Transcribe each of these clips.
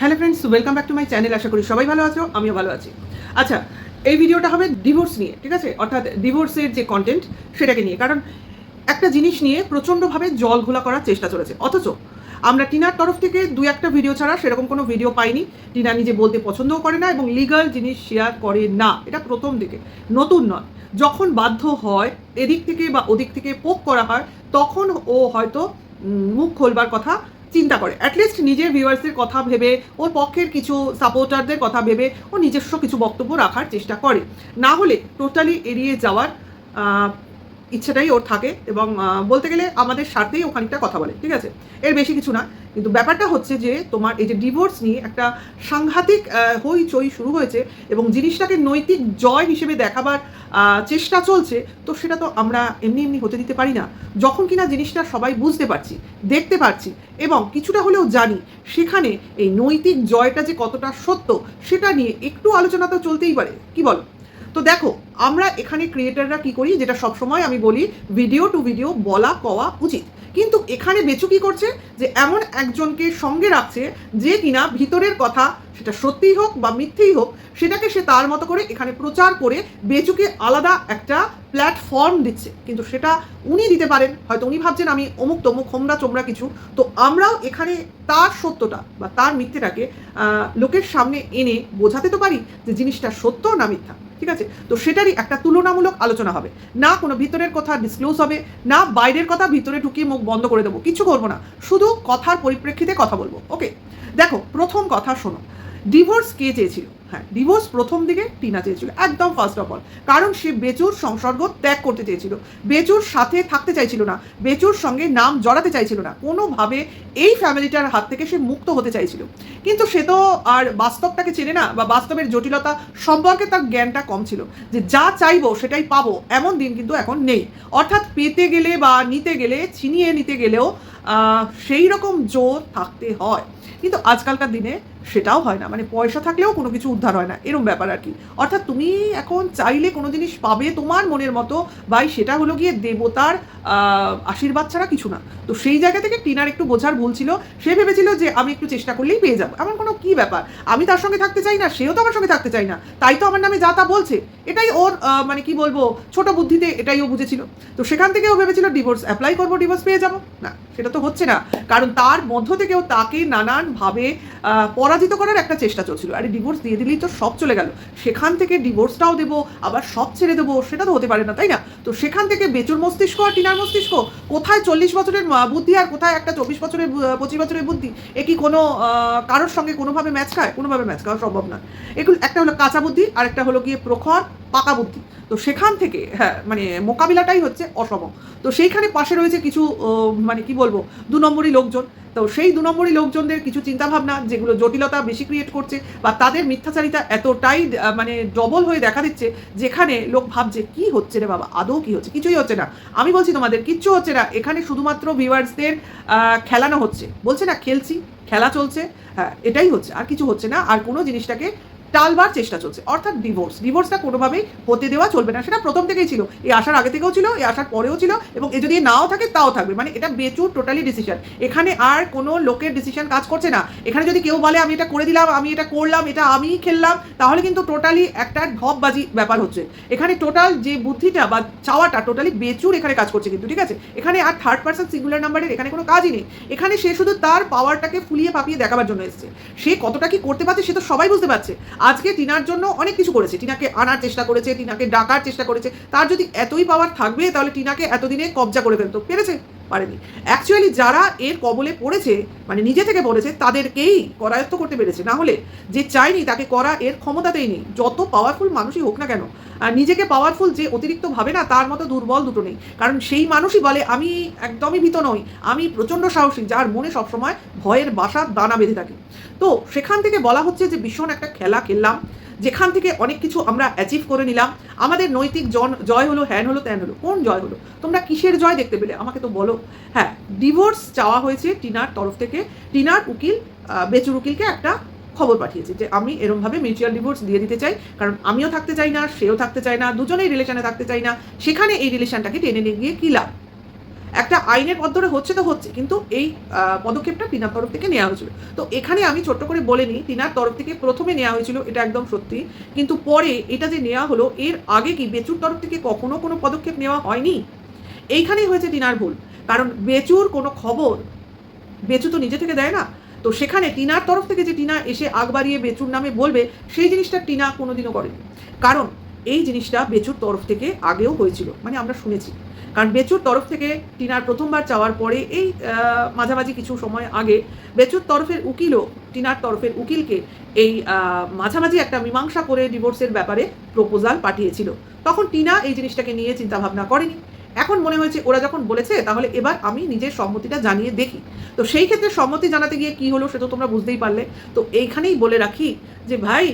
Hello friends welcome back to my channel আশা করি সবাই ভালো আছো, আমিও ভালো আছি। আচ্ছা এই ভিডিওটা হবে ডিভোর্স নিয়ে, ঠিক আছে? অর্থাৎ ডিভোর্সের যে কন্টেন্ট সেটাকে নিয়ে। কারণ একটা জিনিস নিয়ে প্রচণ্ডভাবে জল ঘোলা করার চেষ্টা চলেছে। অথচ আমরা টিনার তরফ থেকে দু একটা ভিডিও ছাড়া সেরকম কোনো ভিডিও পাইনি। টিনা নিজে বলতে পছন্দও করে না এবং লিগাল জিনিস শেয়ার করে না। এটা প্রথম দিকে। নতুন নয়। যখন বাধ্য হয় এদিক থেকে বা ওদিক থেকে পোক করা হয়, তখন ও হয়তো মুখ খোলবার কথা চিন্তা করে। অ্যাটলিস্ট নিজের ভিউয়ার্সের কথা ভেবে, ওর পক্ষের কিছু সাপোর্টারদের কথা ভেবে, ও নিজস্ব কিছু বক্তব্য রাখার চেষ্টা করে। না হলে টোটালি এড়িয়ে যাওয়ার ইচ্ছাটাই ওর থাকে এবং বলতে গেলে আমাদের স্বার্থেই ও খানিকটা কথা বলে, ঠিক আছে? এর বেশি কিছু না। কিন্তু ব্যাপারটা হচ্ছে যে, তোমার এই যে ডিভোর্স নিয়ে একটা সাংঘাতিক হইচই শুরু হয়েছে এবং জিনিসটাকে নৈতিক জয় হিসেবে দেখাবার চেষ্টা চলছে, তো সেটা তো আমরা এমনি এমনি হতে দিতে পারি না। যখন কিনা জিনিসটা সবাই বুঝতে পারছি, দেখতে পারছি এবং কিছুটা হলেও জানি, সেখানে এই নৈতিক জয়টা যে কতটা সত্য, সেটা নিয়ে একটু আলোচনা তো চলতেই পারে। কি বলো? তো দেখো, আমরা এখানে ক্রিয়েটাররা কি করি, যেটা সবসময় আমি বলি ভিডিও টু ভিডিও বলা কওয়া উচিত। কিন্তু এখানে বেচু কি করছে, যে এমন একজনকে সঙ্গে রাখছে, যে কিনা ভিতরের কথা, সেটা সত্যিই হোক বা মিথ্যেই হোক, সেটাকে সে তার মতো করে এখানে প্রচার করে বেচুকে আলাদা একটা প্ল্যাটফর্ম দিচ্ছে। কিন্তু সেটা উনি দিতে পারেন, হয়তো উনি ভাবছেন আমি অমুক তমুক, হোমরা চোমরা কিছু। তো আমরাও এখানে তার সত্যটা বা তার মিথ্যেটাকে লোকের সামনে এনে বোঝাতে তো পারি যে জিনিসটা সত্য না মিথ্যা। ঠিক আছে? তো সেটারই একটা তুলনামূলক আলোচনা হবে। না কোনো ভিতরের কথা ডিসক্লোজ হবে, না বাইরের কথা ভিতরে ঢুকিয়ে মুখ বন্ধ করে দেবো। কিছু করব না। শুধু কথার পরিপ্রেক্ষিতে কথা বলব। ওকে দেখো, প্রথম কথা শোনো। ডিভোর্স কে চেয়েছিল? হ্যাঁ ডিভোর্স প্রথম দিকে টিনা চেয়েছিল, একদম ফার্স্ট অফ অল কারণ সে বেচুর সংসর্গ ত্যাগ করতে চেয়েছিল। বেচুর সাথে থাকতে চাইছিল না, বেচুর সঙ্গে নাম জড়াতে চাইছিল না। কোনোভাবে এই ফ্যামিলিটার হাত থেকে সে মুক্ত হতে চাইছিল। কিন্তু সে তো আর বাস্তবটাকে চেনে না, বা বাস্তবের জটিলতা সম্পর্কে তার জ্ঞানটা কম ছিল। যে যা চাইব সেটাই পাবো, এমন দিন কিন্তু এখন নেই। অর্থাৎ পেতে গেলে বা নিতে গেলে, ছিনিয়ে নিতে গেলেও সেই রকম জোর থাকতে হয়। কিন্তু আজকালকার দিনে সেটাও হয় না। মানে পয়সা থাকলেও কোনো কিছু উদ্ধার হয় না। এরকম ব্যাপার আর কি। অর্থাৎ তুমি এখন চাইলে কোনো জিনিস পাবে তোমার মনের মতো বাই সেটা হলো গিয়ে দেবতার আশীর্বাদ ছাড়া কিছু না। তো সেই জায়গা থেকে টিনার একটু বোঝার ভুল ছিল। সে ভেবেছিল যে আমি একটু চেষ্টা করলেই পেয়ে যাব। এমন কোনো কি ব্যাপার? আমি তার সঙ্গে থাকতে চাই না, সেও তো আমার সঙ্গে থাকতে চাই না। তাই তো আমার নামে যা তা বলছে, এটাই ওর মানে কি বলব, ছোট বুদ্ধিতে এটাই ও বুঝেছিল। তো সেখান থেকে ও ভেবেছিল ডিভোর্স অ্যাপ্লাই করব ডিভোর্স পেয়ে যাব? না, সেটা তো হচ্ছে না। কারণ তার মধ্য থেকেও তাকে নানানভাবে পরাজিত করার একটা চেষ্টা চলছিল। আরে ডিভোর্স দিয়ে দিলেই তো সব চলে গেল। সেখান থেকে ডিভোর্সটাও দেবো, আবার সব ছেড়ে দেবো, সেটা তো হতে পারে না, তাই না? তো সেখান থেকে বেচুর মস্তিষ্ক আর টিনার মস্তিষ্ক, কোথায় চল্লিশ বছরের বুদ্ধি আর কোথায় একটা চব্বিশ বছরের পঁচিশ বছরের বুদ্ধি? এ কি কোনো কারোর সঙ্গে কোনোভাবে ম্যাচ খায়? কোনোভাবে ম্যাচ খাওয়া সম্ভব না। এগুলো, একটা হলো কাঁচা বুদ্ধি আর একটা হলো গিয়ে প্রখর, পাকা বুদ্ধি। তো সেখান থেকে হ্যাঁ মানে মোকাবিলাটাই হচ্ছে অসম তো সেইখানে পাশে রয়েছে কিছু মানে কি বলব, দু নম্বরই লোকজন। তো সেই দু নম্বরই লোকজনদের কিছু চিন্তাভাবনা যেগুলো জটিলতা বেশি ক্রিয়েট করছে বা তাদের মিথ্যাচারিতা এতটাই মানে ডবল হয়ে দেখা দিচ্ছে যেখানে লোক ভাবছে, কি হচ্ছে রে বাবা? আদৌ কি হচ্ছে? কিছুই হচ্ছে না। আমি বলছি তোমাদের, কিচ্ছু হচ্ছে না। এখানে শুধুমাত্র ভিউয়ার্সদের খেলানো হচ্ছে। বলছে না, খেলছি, খেলা চলছে। হ্যাঁ এটাই হচ্ছে। আর কিছু হচ্ছে না। আর কোনো জিনিসটাকে টালবার চেষ্টা চলছে। অর্থাৎ ডিভোর্স ডিভোর্সটা কোনোভাবেই হতে দেওয়া চলবে না। সেটা প্রথম থেকেই ছিল। এই আসার আগে থেকেও ছিল, এই আসার পরেও ছিল এবং এ যদি নাও থাকে, তাও থাকবে। মানে এটা বেচুর টোটালি ডিসিশন এখানে আর কোনো লোকের ডিসিশন কাজ করছে না। এখানে যদি কেউ বলে, আমি এটা করে দিলাম, আমি এটা করলাম, এটা আমি খেললাম, তাহলে কিন্তু টোটালি একটা ঢপবাজি ব্যাপার হচ্ছে। এখানে টোটাল যে বুদ্ধিটা বা চাওয়াটা টোটালি বেচুর এখানে কাজ করছে কিন্তু, ঠিক আছে? এখানে আর থার্ড পার্সন সিঙ্গুলার নাম্বারের এখানে কোনো কাজই নেই। এখানে সে শুধু তার পাওয়ারটাকে ফুলিয়ে পাপিয়ে দেখাবার জন্য এসেছে। সে কতটা কি করতে পারছে, সে তো সবাই বুঝতে পারছে। আজকে টিনার জন্য অনেক কিছু করেছে। টিনাকে আনার চেষ্টা করেছে, টিনাকে ডাকার চেষ্টা করেছে। তার যদি এতই পাওয়ার থাকবে, তাহলে টিনাকে এতদিনে কবজা করে ফেলতো। পেরেছে? পারেনি। অ্যাকচুয়ালি যারা এর কবলে পড়েছে মানে নিজে থেকে পড়েছে তাদেরকেই করায়ত্ত করতে পেরেছে। না হলে যে চায়নি, তাকে করা এর ক্ষমতাতেই নেই। যত পাওয়ারফুল মানুষই হোক না কেন, আর নিজেকে পাওয়ারফুল যে অতিরিক্ত ভাবে না, তার মতো দুর্বল দুটো নেই। কারণ সেই মানুষই বলে, আমি একদমই ভীত নই। আমি প্রচণ্ড সাহসী, যার মনে সবসময় ভয়ের বাসা দানা বেঁধে থাকে। তো সেখান থেকে বলা হচ্ছে যে, ভীষণ একটা খেলা খেললাম। যেখান থেকে অনেক কিছু আমরা অ্যাচিভ করে নিলাম। আমাদের নৈতিক জন, জয় হলো হ্যান হলো, ত্যান হলো। কোন জয় হলো? তোমরা কিসের জয় দেখতে পেলে? আমাকে তো বলো। হ্যাঁ ডিভোর্স চাওয়া হয়েছে টিনার তরফ থেকে। টিনার উকিল বেচুর উকিলকে একটা খবর পাঠিয়েছে যে আমি এরমভাবে মিউচুয়াল ডিভোর্স দিয়ে দিতে চাই। কারণ আমিও থাকতে চাই না, সেও থাকতে চায় না, দুজনেই রিলেশনে থাকতে চাই না। সেখানে এই রিলেশনটাকে টেনে নিয়ে গিয়ে কী লাভ? একটা আইনের পথ ধরে হচ্ছে তো হচ্ছে, কিন্তু এই পদক্ষেপটা টিনার তরফ থেকে নেওয়া হয়েছিল। তো এখানে আমি ছোট্ট করে বলে নিই, টিনার তরফ থেকে প্রথমে নেওয়া হয়েছিল, এটা একদম সত্যি, কিন্তু পরে এটা যে নেওয়া হলো, এর আগে কি বেচুর তরফ থেকে কখনো কোনো পদক্ষেপ নেওয়া হয়নি? এইখানেই হয়েছে টিনার ভুল, কারণ বেচুর কোনো খবর বেচু তো নিজে থেকে দেয় না। তো সেখানে টিনার তরফ থেকে যে টিনা এসে আগ বাড়িয়ে বেচুর নামে বলবে, সেই জিনিসটা টিনা কোনোদিনও করেনি। কারণ এই জিনিসটা বেচুর তরফ থেকে আগেও হয়েছিল মানে আমরা শুনেছি। কারণ বেচুর তরফ থেকে টিনার প্রথমবার চাওয়ার পরে এই মাঝামাঝি কিছু সময় আগে বেচুর তরফের উকিলও টিনার তরফের উকিলকে এই মাঝামাঝি একটা মীমাংসা করে ডিভোর্সের ব্যাপারে প্রপোজাল পাঠিয়েছিল। তখন টিনা এই জিনিসটাকে নিয়ে চিন্তাভাবনা করেনি। এখন মনে হয়েছে ওরা যখন বলেছে, তাহলে এবার আমি নিজের সম্মতিটা জানিয়ে দেখি। তো সেই ক্ষেত্রে সম্মতি জানাতে গিয়ে কি হলো সেটা তোমরা বুঝতেই পারলে। তো এইখানেই বলে রাখি যে, ভাই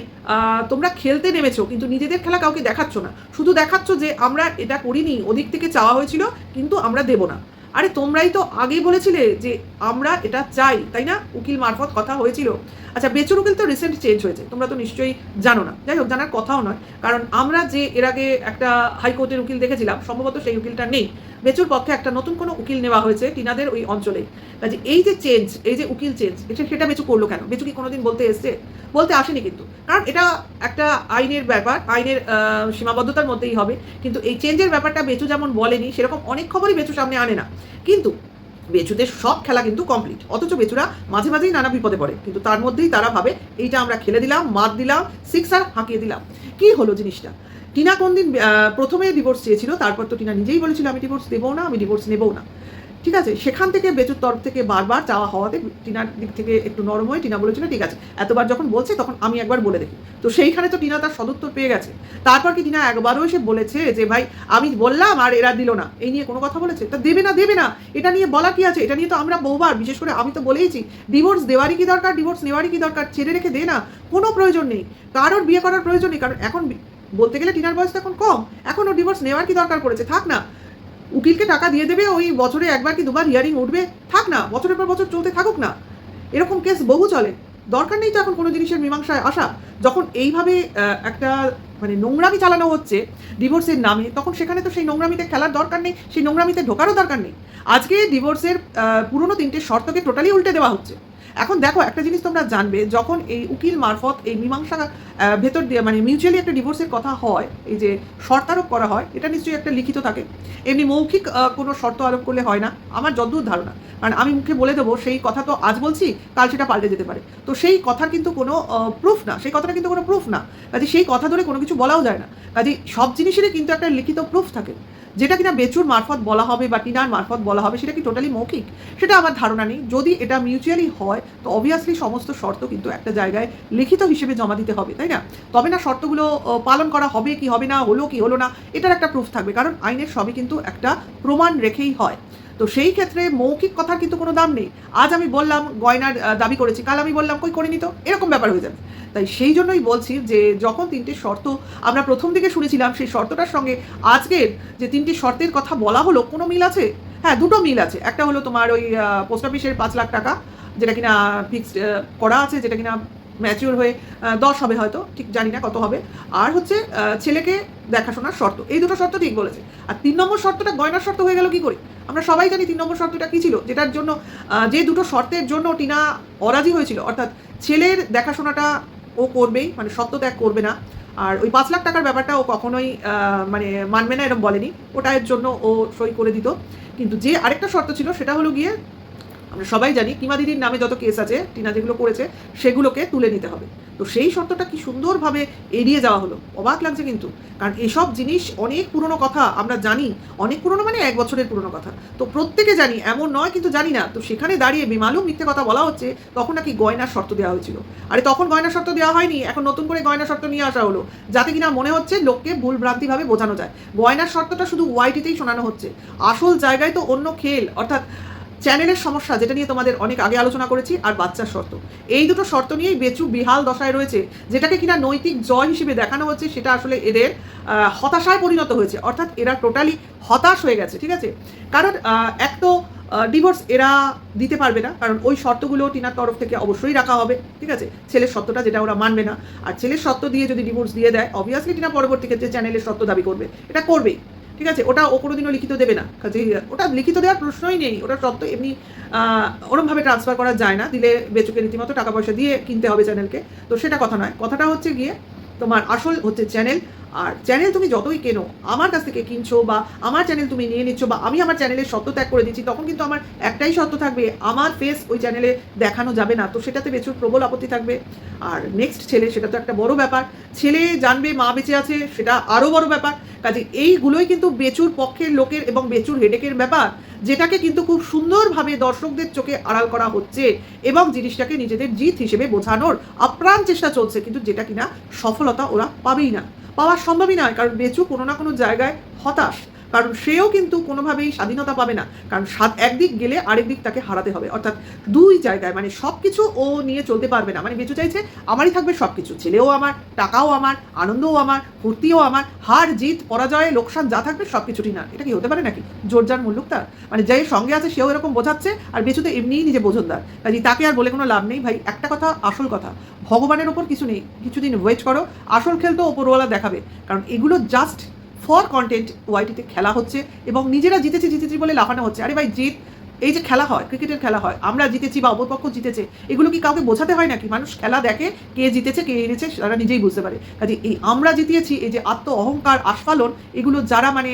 তোমরা খেলতে নেমেছো, কিন্তু নিজেদের খেলা কাউকে দেখাচ্ছ না। শুধু দেখাচ্ছ যে, আমরা এটা করিনি, ওদিক থেকে চাওয়া হয়েছিল, কিন্তু আমরা দেব না। আরে তোমরাই তো আগেই বলেছিলে যে আমরা এটা চাই, তাই না? উকিল মারফত কথা হয়েছিল। আচ্ছা বেচুর উকিল তো রিসেন্ট চেঞ্জ হয়েছে, তোমরা তো নিশ্চয়ই জানো না। যাই হোক, জানার কথাও নয়, কারণ আমরা যে এর আগে একটা হাইকোর্টের উকিল দেখেছিলাম, সম্ভবত সেই উকিলটা নেই। বেচুর পক্ষে একটা নতুন কোনো উকিল নেওয়া হয়েছে টিনাদের ওই অঞ্চলেই কাজে এই যে চেঞ্জ এই যে উকিল চেঞ্জ এটা সেটা বেচু করল কেন? বেচু কি কোনোদিন বলতে এসছে? বলতে আসেনি কিন্তু। কারণ এটা একটা আইনের ব্যাপার, আইনের সীমাবদ্ধতার মধ্যেই হবে। কিন্তু এই চেঞ্জের ব্যাপারটা বেচু যেমন বলেনি, সেরকম অনেক খবরই বেচু সামনে আনে না। কিন্তু বেচুদের সব খেলা কিন্তু কমপ্লিট অথচ বেচুরা মাঝে মাঝেই নানা বিপদে পড়ে। কিন্তু তার মধ্যেই তারা ভাবে এইটা আমরা খেলে দিলাম মাত দিলাম সিক্সার হাঁকিয়ে দিলাম। কি হলো জিনিসটা? টিনা কোনদিন আহ, প্রথমে ডিভোর্স চেয়েছিল তারপর তো টিনা নিজেই বলেছিল আমি ডিভোর্স দেবো না আমি ডিভোর্স নেবও না। ঠিক আছে, সেখান থেকে বেচুর তরফ থেকে বারবার চাওয়া হওয়াতে টিনার দিক থেকে একটু নরম হয়ে টিনা বলেছিল, ঠিক আছে, এতবার যখন বলছে তখন আমি একবার বলে দেখি। তো সেইখানে তো টিনা তার সদুত্তর পেয়ে গেছে। তারপর কি টিনা একবারও এসে বলেছে যে, ভাই, আমি বললাম আর এরা দিল না। এই নিয়ে কোনো কথা বলেছে? তা দেবে না দেবে না। এটা নিয়ে বলা কি আছে? এটা নিয়ে তো আমরা বহুবার, বিশেষ করে আমি তো বলেইছি, ডিভোর্স দেওয়ারই কি দরকার? ডিভোর্স নেওয়ারই কি দরকার? ছেড়ে রেখে দে না। কোনো প্রয়োজন নেই। কারোর বিয়ে করার প্রয়োজন নেই। কারণ এখন বলতে গেলে টিনার বয়স তো এখন কম। এখন ও ডিভোর্স নেওয়ার কি দরকার পড়েছে? থাক না। উকিলকে টাকা দিয়ে দেবে, ওই বছরে একবার কি দুবার হিয়ারিং উঠবে? থাক না, বছরের পর বছর চলতে থাকুক না। এরকম কেস বহু চলে। দরকার নেই তো এখন কোনো জিনিসের মীমাংসায় আসা। যখন এইভাবে একটা মানে নোংরামি চালানো হচ্ছে ডিভোর্সের নামে, তখন সেখানে তো সেই নোংরামিতে খেলার দরকার নেই, সেই নোংরামিতে ঢোকারও দরকার নেই। আজকে ডিভোর্সের পুরনো তিনটে শর্তকে টোটালি উল্টে দেওয়া হচ্ছে। এখন দেখো, একটা জিনিস তোমরা জানবে, যখন এই উকিল মারফত এই মীমাংসা ভেতর দিয়ে মানে মিউচুয়ালি একটা ডিভোর্সের কথা হয়, এই যে শর্ত আরোপ করা হয়, এটা নিশ্চয়ই একটা লিখিত থাকে। এমনি মৌখিক কোনো শর্ত আরোপ করলে হয় না, আমার যদ্দূর ধারণা। কারণ আমি মুখে বলে দেবো, সেই কথা তো আজ বলছি, কাল সেটা পাল্টে যেতে পারে। তো সেই কথার কিন্তু কোনো প্রুফ না, সেই কথাটা কিন্তু কোনো প্রুফ না। কাজে সেই কথা ধরে কোনো কিছু বলাও যায় না। কাজে সব জিনিসেরই কিন্তু একটা লিখিত প্রুফ থাকে। যেটা কিনা বেচুর মারফত বলা হবে বা টিনার মারফত বলা হবে, সেটা কি টোটালি মৌখিক? সেটা আমার ধারণা নেই। যদি এটা মিউচুয়ালি হয়, তো অবভিয়াসলি সমস্ত শর্ত কিন্তু একটা জায়গায় লিখিত হিসেবে জমা দিতে হবে, তাই না? তবে না, শর্তগুলো পালন করা হবে কি হবে না, হলো কি হলো না, এটার একটা প্রুফ থাকবে। কারণ আইনের সবই কিন্তু একটা প্রমাণ রেখেই হয়। তো সেই ক্ষেত্রে মৌখিক কথার কিন্তু কোনো দাম নেই। আজ আমি বললাম, গয়নার দাবি করেছি, কাল আমি বললাম, কই করে নিত এরকম ব্যাপার হয়ে যাবে। তাই সেই জন্যই বলছি যে, যখন তিনটে শর্ত আমরা প্রথম দিকে শুনেছিলাম, সেই শর্তটার সঙ্গে আজকের যে তিনটি শর্তের কথা বলা হলো, কোনো মিল আছে? হ্যাঁ দুটো মিল আছে। একটা হলো তোমার ওই পোস্ট অফিসের পাঁচ লাখ টাকা, যেটা কিনা ফিক্সড করা আছে, যেটা কিনা ম্যাচিওর হয়ে দশ হবে হয়তো, ঠিক জানি না কত হবে। আর হচ্ছে ছেলেকে দেখাশোনার শর্ত, এই দুটো শর্ত ঠিক বলেছে। আর তিন নম্বর শর্তটা গয়নার শর্ত হয়ে গেল কি করে? আমরা সবাই জানি তিন নম্বর শর্তটা কী ছিল, যেটার জন্য যে দুটো শর্তের জন্য টিনা অরাজি হয়েছিল, অর্থাৎ ছেলের দেখাশোনাটা ও করবেই মানে সত্য ত্যাগ করবে না। আর ওই পাঁচ লাখ টাকার ব্যাপারটা ও কখনোই মানে মানবে না এরকম বলেনি। ওটার জন্য ও সই করে দিত। কিন্তু যে আরেকটা শর্ত ছিল, সেটা হলো গিয়ে আমরা সবাই জানি কিমা দিদির নামে যত কেস আছে, টিনা যেগুলো করেছে, সেগুলোকে তুলে নিতে হবে। তো সেই শর্তটা কি সুন্দরভাবে এড়িয়ে যাওয়া হলো? অবাক লাগছে কিন্তু। কারণ এসব জিনিস অনেক পুরনো কথা, আমরা জানি। অনেক পুরনো মানে এক বছরের পুরনো কথা। তো প্রত্যেকে জানি, এমন নয় কিন্তু জানি না। তো সেখানে দাঁড়িয়ে বেমালুম মিথ্যে কথা বলা হচ্ছে, তখন নাকি গয়নার শর্ত দেওয়া হয়েছিল। আরে তখন গয়নার শর্ত দেওয়া হয়নি, এখন নতুন করে গয়না শর্ত নিয়ে আসা হলো। যাতে কিনা মনে হচ্ছে লোককে ভুল ভ্রান্তিভাবে বোঝানো যায়। গয়নার শর্তটা শুধু ওয়াইটিতেই শোনানো হচ্ছে। আসল জায়গায় তো অন্য খেল, অর্থাৎ চ্যানেলের সমস্যা যেটা নিয়ে তোমাদের অনেক আগে আলোচনা করেছি আর বাচ্চার শর্ত। এই দুটো শর্ত নিয়েই বেচু বিহাল দশায় রয়েছে, যেটাকে কিনা নৈতিক জয় হিসেবে দেখানো হচ্ছে, সেটা আসলে এদের হতাশায় পরিণত হয়েছে। অর্থাৎ এরা টোটালি হতাশ হয়ে গেছে, ঠিক আছে? কারণ এক তো ডিভোর্স এরা দিতে পারবে না, কারণ ওই শর্তগুলো টিনার তরফ থেকে অবশ্যই রাখা হবে, ঠিক আছে? ছেলের সত্যটা যেটা ওরা মানবে না। আর ছেলের সত্য দিয়ে যদি ডিভোর্স দিয়ে দেয় অবভিয়াসলি টিনা পরবর্তী ক্ষেত্রে চ্যানেলের সত্য দাবি করবে। এটা করবেই। ঠিক আছে? ওটা ও কোনোদিনও লিখিত দেবে না। কাজে ওটা লিখিত দেওয়ার প্রশ্নই নেই। ওটা তত্ত্ব এমনি ওরমভাবে ট্রান্সফার করা যায় না। দিলে বেচুকে রীতিমতো টাকা পয়সা দিয়ে কিনতে হবে চ্যানেলকে তো সেটা কথা নয়। কথাটা হচ্ছে গিয়ে তোমার আসল হচ্ছে চ্যানেল। আর চ্যানেল তুমি যতই কেনো, আমার কাছ থেকে কিনছো বা আমার চ্যানেল তুমি নিয়ে নিচ্ছ বা আমি আমার চ্যানেলের সত্য ত্যাগ করে দিচ্ছি, তখন কিন্তু আমার একটাই সত্য থাকবে, আমার ফেস ওই চ্যানেলে দেখানো যাবে না। তো সেটাতে প্রচুর প্রবল আপত্তি থাকবে। আর নেক্সট ছেলে, সেটা তো একটা বড় ব্যাপার। ছেলে জানবে, মা বেঁচে আছে, সেটা আরও বড় ব্যাপার। কাজে এইগুলোই কিন্তু বেচুর পক্ষের লোকের এবং বেচুর হেডেকের ব্যাপার। যেটাকে কিন্তু খুব সুন্দরভাবে দর্শকদের চোখে আড়াল করা হচ্ছে এবং জিনিসটাকে নিজেদের জিত হিসেবে বোঝানোর আপ্রাণ চেষ্টা চলছে, কিন্তু যেটা কিনা সফলতা ওরা পাবেই না। পাওয়া সম্ভবই নয়, কারণ বেচু কোনো না কোনো জায়গায় হতাশ। কারণ সেও কিন্তু কোনোভাবেই স্বাধীনতা পাবে না। কারণ স্বাদ একদিক গেলে আরেক দিক তাকে হারাতে হবে। অর্থাৎ দুই জায়গায় মানে সব কিছু ও নিয়ে চলতে পারবে না। মানে বেচু চাইছে আমারই থাকবে সব কিছু ছেলেও আমার, টাকাও আমার, আনন্দও আমার, ফুর্তিও আমার, হার, জিত, পরাজয়, লোকসান যা থাকবে সব কিছুরই না। এটা কি হতে পারে নাকি? জোরজার মুল্লুক তার মানে যে সঙ্গে আছে, সেও এরকম বোঝাচ্ছে আর বেচু তো এমনিই নিজে বোঝনদার। কাজে তাকে আর বলে কোনো লাভ নেই। ভাই, একটা কথা, আসল কথা। ভগবানের ওপর কিছু নেই। কিছুদিন ওয়েট করো। আসল খেল তো ওপরওয়ালা দেখাবে। কারণ এগুলো জাস্ট ফর কন্টেন্ট ওয়াইটিতে খেলা হচ্ছে এবং নিজেরা জিতেছে, জিতেছি বলে লাফানো হচ্ছে। আরে ভাই জিত এই যে খেলা হয়, ক্রিকেটের খেলা হয়, আমরা জিতেছি বা অপরপক্ষ জিতেছে, এগুলো কি কাউকে বোঝাতে হয় নাকি? মানুষ খেলা দেখে কে জিতেছে, কে হেরেছে, তারা নিজেই বুঝতে পারে। কাজে এই আমরা জিতিয়েছি, এই যে আত্ম অহংকার, আস্ফালন, এগুলো যারা মানে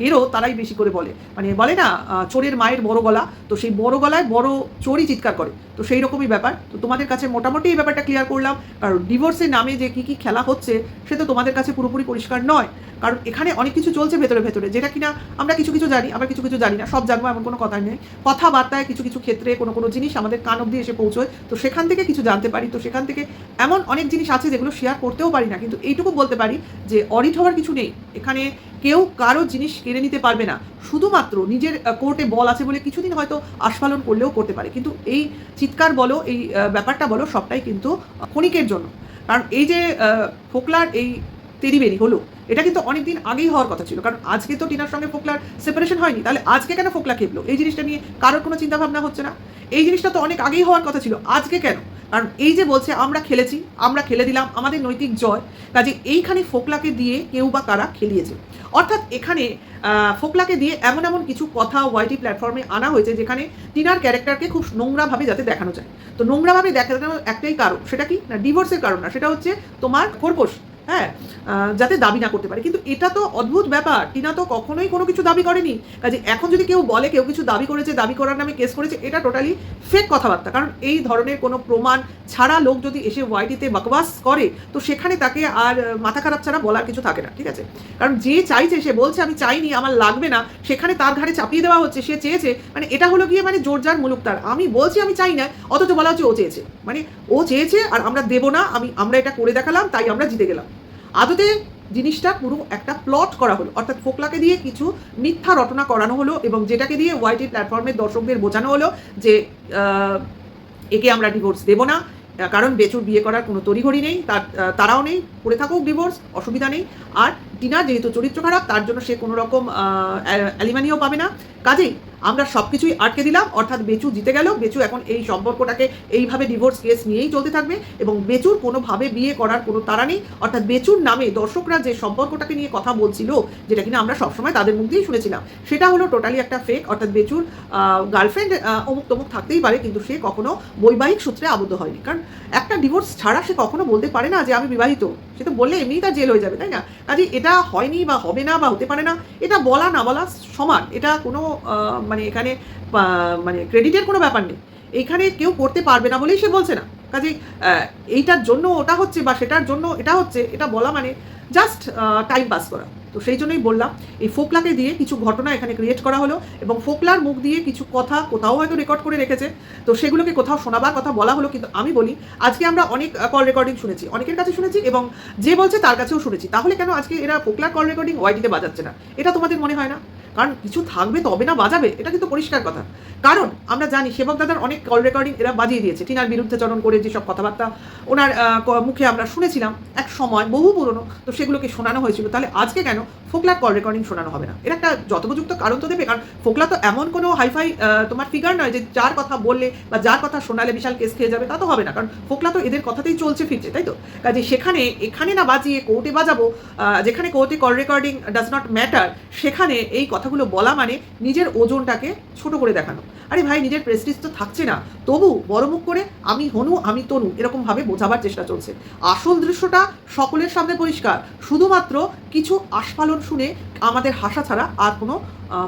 হিরো, তারাই বেশি করে বলে। মানে বলে না চোরের মায়ের বড় গলা, তো সেই বড় গলায় বড় চোরই চিৎকার করে। তো সেই রকমই ব্যাপার। তো তোমাদের কাছে মোটামুটি এই ব্যাপারটা ক্লিয়ার করলাম। কারণ ডিভোর্সের নামে যে কি কি খেলা হচ্ছে, সে তো তোমাদের কাছে পুরোপুরি পরিষ্কার নয়। কারণ এখানে অনেক কিছু চলছে ভেতরে ভেতরে, যেটা কিনা আমরা কিছু কিছু জানি, আমরা কিছু কিছু জানি না, সব জানব, এমন কোনো কথা নেই। কথাবার্তায় কিছু কিছু ক্ষেত্রে কোনো কোনো জিনিস আমাদের কান অব্দি এসে পৌঁছয়। তো সেখান থেকে কিছু জানতে পারি। তো সেখান থেকে এমন অনেক জিনিস আছে যেগুলো শেয়ার করতেও পারি না। কিন্তু এইটুকু বলতে পারি যে অডিট হওয়ার কিছু নেই। এখানে কেউ কারও জিনিস কেড়ে নিতে পারবে না। শুধুমাত্র নিজের কোর্টে বল আছে বলে কিছুদিন হয়তো আস্ফালন করলেও করতে পারে। কিন্তু এই চিৎকার বলো, এই ব্যাপারটা বলো সবটাই কিন্তু ক্ষণিকের জন্য। কারণ এই যে ফোকলার এই তেরিবেরি হলো। এটা কিন্তু অনেকদিন আগেই হওয়ার কথা ছিল। কারণ আজকে তো টিনার সঙ্গে ফোকলার সেপারেশন হয়নি। তাহলে আজকে কেন ফোকলা খেপলো? এই জিনিসটা নিয়ে কারোর কোনো চিন্তা ভাবনা হচ্ছে না। এই জিনিসটা তো অনেক আগেই হওয়ার কথা ছিল। আজকে কেন? কারণ এই যে বলছে, আমরা খেলেছি, আমরা খেলে দিলাম, আমাদের নৈতিক জয়। কাজে এইখানে ফোকলাকে দিয়ে কেউ বা কারা খেলিয়েছে? অর্থাৎ এখানে ফোকলাকে দিয়ে এমন এমন কিছু কথা ওয়াইটি প্ল্যাটফর্মে আনা হয়েছে, যেখানে টিনার ক্যারেক্টারকে খুব নোংরাভাবে যাতে দেখানো যায়। তো নোংরাভাবে দেখানোর একটাই কারণ, সেটা কি? না ডিভোর্সের কারণ না, সেটা হচ্ছে তোমার খোরপোশ। হ্যাঁ যাতে দাবি না করতে পারে। কিন্তু এটা তো অদ্ভুত ব্যাপার। টিনা তো কখনোই কোনো কিছু দাবি করেনি। কাজে এখন যদি কেউ বলে, কেউ কিছু দাবি করেছে, দাবি করার নামে কেস করেছে, এটা টোটালি ফেক কথাবার্তা। কারণ এই ধরনের কোনো প্রমাণ ছাড়া লোক যদি এসে ওয়াইটিতে বকবাস করে, তো সেখানে তাকে আর মাথা খারাপ ছাড়া বলার কিছু থাকে না, ঠিক আছে? কারণ যে চাইছে, সে বলছে, আমি চাইনি, আমার লাগবে না। সেখানে তার ঘাড়ে চাপিয়ে দেওয়া হচ্ছে, সে চেয়েছে। মানে এটা হলো গিয়ে মানে জোরজার মুলুক তার। আমি বলছি, আমি চাই না, অথচ বলা হচ্ছে ও চেয়েছে। মানে ও চেয়েছে আর আমরা দেবো না, আমি, আমরা এটা করে দেখালাম, তাই আমরা জিতে গেলাম। আদতে জিনিসটা পুরো একটা প্লট করা হলো। অর্থাৎ ফোকলাকে দিয়ে কিছু মিথ্যা রটনা করানো হলো এবং যেটাকে দিয়ে ওয়াইটি প্ল্যাটফর্মের দর্শকদের বোঝানো হলো যে একে আমরা ডিভোর্স দেবো না, কারণ বেচুর বিয়ে করার কোনো তড়িঘড়ি নেই, তার তারাও নেই করে থাকুক ডিভোর্স অসুবিধা নেই। আর টিনা যেহেতু চরিত্র খারাপ, তার জন্য সে কোনো রকম অ্যালিমানিও পাবে না। কাজেই আমরা সব কিছুই আটকে দিলাম, অর্থাৎ বেচু জিতে গেল, বেচু এখন এই সম্পর্কটাকে এইভাবে ডিভোর্স কেস নিয়েই চলতে থাকবে, এবং বেচুর কোনোভাবে বিয়ে করার কোনো তারা নেই। অর্থাৎ বেচুর নামে দর্শকরা যে সম্পর্কটাকে নিয়ে কথা বলছিল, যেটা কিনা আমরা সবসময় তাদের মুখ দিয়েই শুনেছিলাম, সেটা হলো টোটালি একটা ফেক অর্থাৎ বেচুর গার্লফ্রেন্ড অমুক তমুক থাকতেই পারে, কিন্তু সে কখনো বৈবাহিক সূত্রে আবদ্ধ হয়নি। কারণ একটা ডিভোর্স ছাড়া সে কখনো বলতে পারে না যে আমি বিবাহিত। সে তো বললে এমনিই তার জেল হয়ে যাবে, তাই না? কাজে এটা হয়নি বা হবে না বা হতে পারে না, এটা বলা না বলা সমান। এটা কোনো মানে এখানে মানে ক্রেডিটের কোনো ব্যাপার নেই। এইখানে কেউ করতে পারবে না বলেই সে বলছে না। কাজে এইটার জন্য ওটা হচ্ছে বা সেটার জন্য এটা হচ্ছে, এটা বলা মানে জাস্ট টাইম পাস করা। তো সেই জন্যই বললাম, এই ফোকলাকে দিয়ে কিছু ঘটনা এখানে ক্রিয়েট করা হলো এবং ফোকলার মুখ দিয়ে কিছু কথা কোথাও হয়তো রেকর্ড করে রেখেছে। তো সেগুলোকে কোথাও শোনাবার কথা বলা হলো, কিন্তু আমি বলি, আজকে আমরা অনেক কল রেকর্ডিং শুনেছি। অনেকের কাছে শুনেছি এবং যে বলছে তার কাছেও শুনেছি। তাহলে কেন আজকে এরা ফোকলার কল রেকর্ডিং ওয়াইটিতে বাজাচ্ছে না? এটা তোমাদের মনে হয় না? কারণ কিছু থাকবে তবে না বাজাবে, এটা কিন্তু পরিষ্কার কথা। কারণ আমরা জানি সেবক দাদার অনেক কল রেকর্ডিং এরা বাজিয়ে দিয়েছে, টিনার বিরুদ্ধে চরণ করে যেসব কথাবার্তা ওনার মুখে আমরা শুনেছিলাম এক সময় বহু পুরনো, তো সেগুলোকে শোনানো হয়েছিল। তাহলে আজকে কেন ফোকলার কল রেকর্ডিং শোনানো হবে না? এর একটা যথোপযুক্ত কারণ তো দেবে, কারণ ফোকলা তো এমন কোনো হাইফাই তোমার ফিগার নয় যে যার কথা বললে বা যার কথা শোনালে বিশাল কেস খেয়ে যাবে, তা তো হবে না, কারণ ফোকলা তো এদের কথাতেই চলছে ফিরছে, তাই তো? কাজে সেখানে, এখানে না বাজিয়ে কোর্টে বাজাবো যেখানে কোর্টে call recording does not matter সেখানে এই কথাগুলো বলা মানে নিজের ওজনটাকে ছোট করে দেখানো। আরে ভাই নিজের প্রেস্টিজ তো থাকছে না। তবু বড় মুখ করে আমি হনু আমি তনু এরকমভাবে বোঝাবার চেষ্টা চলছে। আসল দৃশ্যটা সকলের সামনে পরিষ্কার। শুধুমাত্র কিছু আস্ফালন শুনে আমাদের হাসা ছাড়া আর কোনো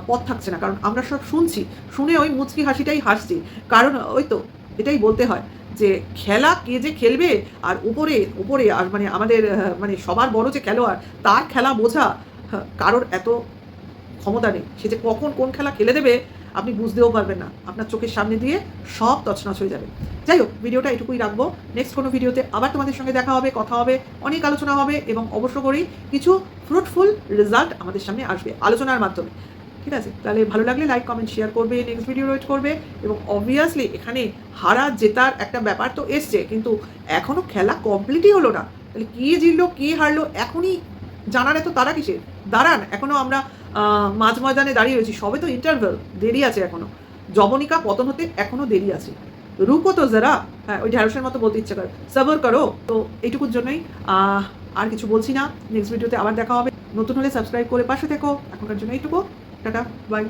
পথ থাকছে না। কারণ আমরা সব শুনছি। শুনে ওই মুচকি হাসিটাই হাসছি। কারণ ওই তো এটাই বলতে হয় যে খেলা কে যে খেলবে আর উপরে উপরে আর মানে আমাদের মানে সবার বড় যে খেলোয়াড় তার খেলা বোঝা হ্যাঁ, কারোর এত ক্ষমতা নেই। সে যে কখন কোন খেলা খেলে দেবে, আপনি বুঝতেও পারবেন না। আপনার চোখের সামনে দিয়ে সব তছনছ হয়ে যাবে। যাই হোক, ভিডিওটা এটুকুই রাখব। নেক্সট কোনো ভিডিওতে আবার তোমাদের সঙ্গে দেখা হবে, কথা হবে, অনেক আলোচনা হবে এবং অবশ্য করেই কিছু ফ্রুটফুল রেজাল্ট আমাদের সামনে আসবে আলোচনার মাধ্যমে। ঠিক আছে? তাহলে ভালো লাগলে লাইক কমেন্ট শেয়ার করবে নেক্সট ভিডিও ওয়েট করবে এবং অবভিয়াসলি এখানে হারা জেতার একটা ব্যাপার তো এসছে, কিন্তু এখনও খেলা কমপ্লিটই হলো না। তাহলে কে জিতলো, কে হারলো, এখনই জানার এত তারা কিসের? দাঁড়ান, এখনও আমরা মাঝ ময়দানে দাঁড়িয়ে রয়েছি, সবে তো ইন্টারভেল দেরি আছে এখনও। জবনিকা পতন হতে এখনও দেরি আছে। রুকো তো যারা হ্যাঁ ওই ঢ্যাঁড়সের মতো বলতে ইচ্ছা করে। সাবর করো। তো এইটুকুর জন্যই আর কিছু বলছি না। নেক্সট ভিডিওতে আবার দেখা হবে। নতুন হলে সাবস্ক্রাইব করে পাশে থেকো। এখনকার জন্য এইটুকু। Tata bye